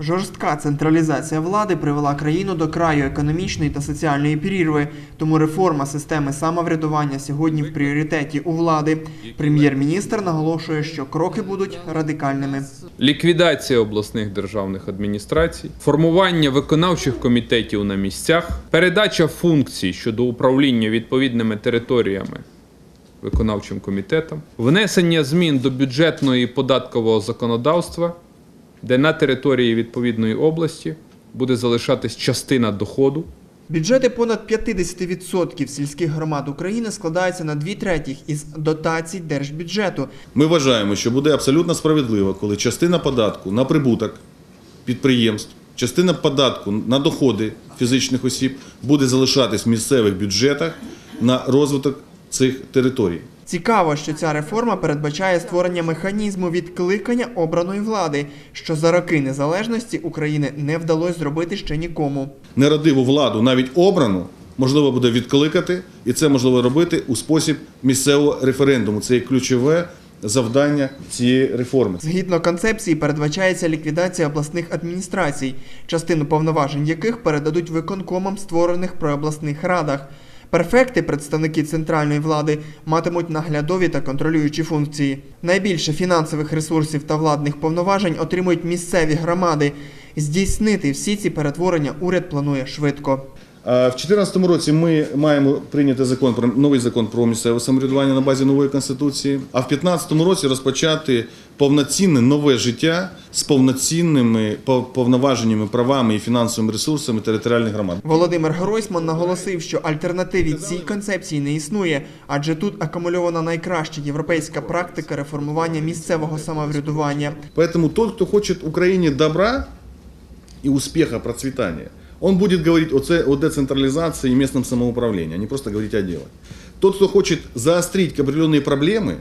Жорстка централізація влади привела країну до краю економічної та соціальної прірви, тому реформа системи самоврядування сьогодні в пріоритеті у влади. Прем'єр-міністр наголошує, що кроки будуть радикальними. ліквідація обласних державних адміністрацій, формування виконавчих комітетів на місцях, передача функцій щодо управління відповідними територіями виконавчим комітетам, внесення змін до бюджетного і податкового законодавства, де на території відповідної області буде залишатись частина доходу Бюджети понад 50% сільських громад України складаються на дві третіх із дотацій держбюджету. Ми вважаємо, що буде абсолютно справедливо, коли частина податку на прибуток підприємств, частина податку на доходи фізичних осіб буде залишатись в місцевих бюджетах на розвиток цих територій. Цікаво, що ця реформа передбачає створення механізму відкликання обраної влади, що за роки незалежності України не вдалося зробити ще нікому. Нерадиву владу, навіть обрану, можливо буде відкликати, і це можливо робити у спосіб місцевого референдуму. Це є ключове завдання цієї реформи. Згідно концепції, передбачається ліквідація обласних адміністрацій, частину повноважень яких передадуть виконкомам створених при обласних радах. Перфекти, представники центральної влади, матимуть наглядові та контролюючі функції. Найбільше фінансових ресурсів та владних повноважень отримують місцеві громади. Здійснити всі ці перетворення уряд планує швидко. А В 2014 році ми маємо прийняти закон про новий закон про місцеве самоврядування на базі нової конституції. А в 2015 році розпочати повноцінне нове життя з повноцінними пов- повноваженнями, правами і фінансовими ресурсами територіальних громад. Володимир Гройсман наголосив, що альтернативі цій концепції не існує, адже тут акумульована найкраща європейська практика реформування місцевого самоврядування. Поэтому тот, кто хочет Украине добра и успеха, процветания, он будет говорить о, це- о децентрализации и местном самоуправлении, а не просто говорить о деле. Тот, кто хочет заострить определенные проблемы,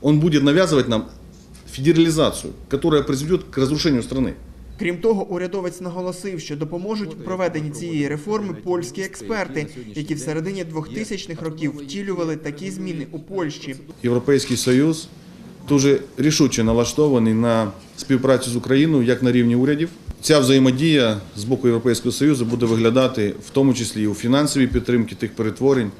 он будет навязывать нам федерализацию, которая приведет к разрушению страны. Крім того, урядовець наголосив, що допоможуть у проведенні цієї реформи польські експерти, які в середині 2000-х років втілювали такі зміни у Польщі. Європейський Союз дуже рішуче налаштований на співпрацю з Україною як на рівні урядів. Ця взаємодія з боку Європейського Союзу буде виглядати в тому числі і у фінансовій підтримці тих перетворень,